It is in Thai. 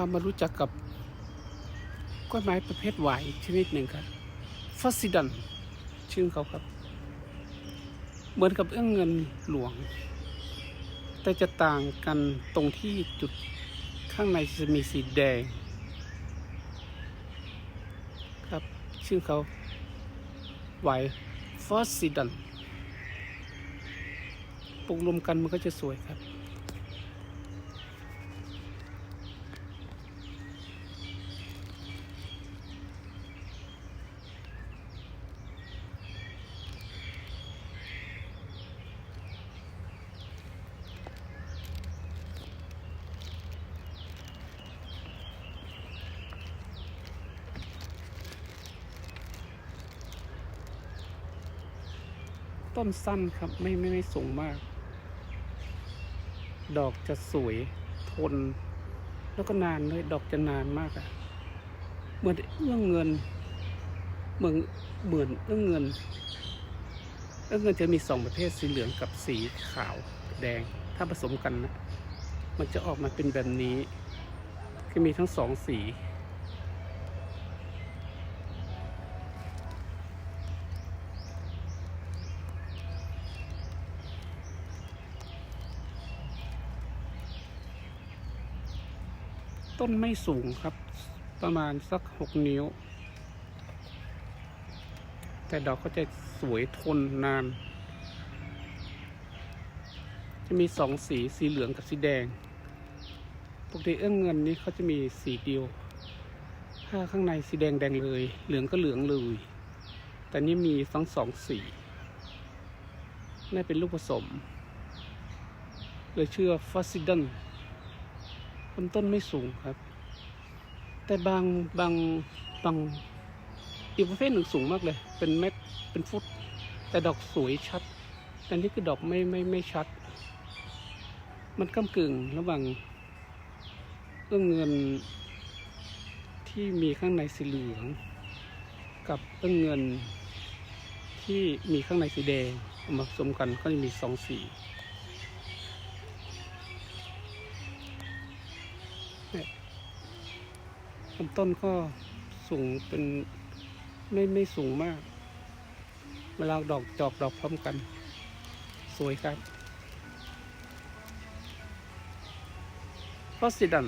ามารู้จักกับกล้วยไม้ประเภทหวายชนิดหนึ่งครับฟอสซิดันชื่อเขาครับ เหมือนกับเอื้องเงินหลวง แต่จะต่างกันตรงที่จุดข้างในจะมีสีแดง ครับ ชื่อเขาไวฟอสซิดันปลูกรวมกันมันก็จะสวยครับ ต้นสั้นครับไม่ไม่ไม่สูงมาก ดอกจะสวยทน แล้วก็นานด้วยดอกจะนานมากอะเหมือนเอื้องเงิน เหมือนเหมือนเอื้องเงินเอื้องเงินจะมีสองประเภทสีเหลืองกับสีขาวแดง ถ้าผสมกันนะมันจะออกมาเป็นแบบนี้คือมีทั้งสองสี ต้นไม่สูงครับ ประมาณสักหกนิ้ว แต่ดอกก็จะสวยทนนาน จะมีสองสีสีเหลืองกับสีแดง ปกติเอื้องเงินนี้เขาจะมีสีเดียว ถ้าข้างในสีแดงแดงเลย เหลืองก็เหลืองเลย แต่นี่มีทั้งสองสีน่าเป็นลูกผสมเลยเชื่อฟอสซิดัน ลำต้นไม่สูงครับ แต่บางบางบางอีกประเภทหนึ่งสูงมากเลย เป็นเม็ดเป็นฟุต แต่ดอกสวยชัด แต่นี่คือดอกไม่ไม่ไม่ชัด มันก้ากึ่งระหว่างเอื้องเงินที่มีข้างในสีเหลือง กับเอื้องเงินที่มีข้างในสีแดงมาผสมกันก็จะมีสองสี ลำต้นก็สูงเป็นไม่ไม่สูงมาก เวลาดอกจอกดอกพร้อมกัน สวยครับฟอสซิดัน